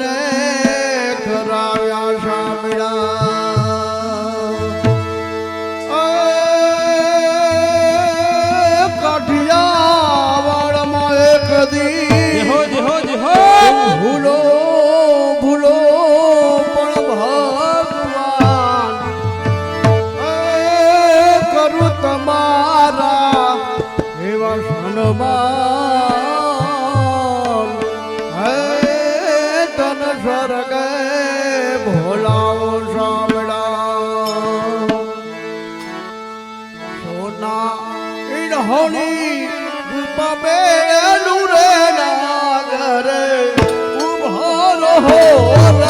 রে ઈડહોની રૂપા બેલું નાગરે ઉભારો ઊભા રહો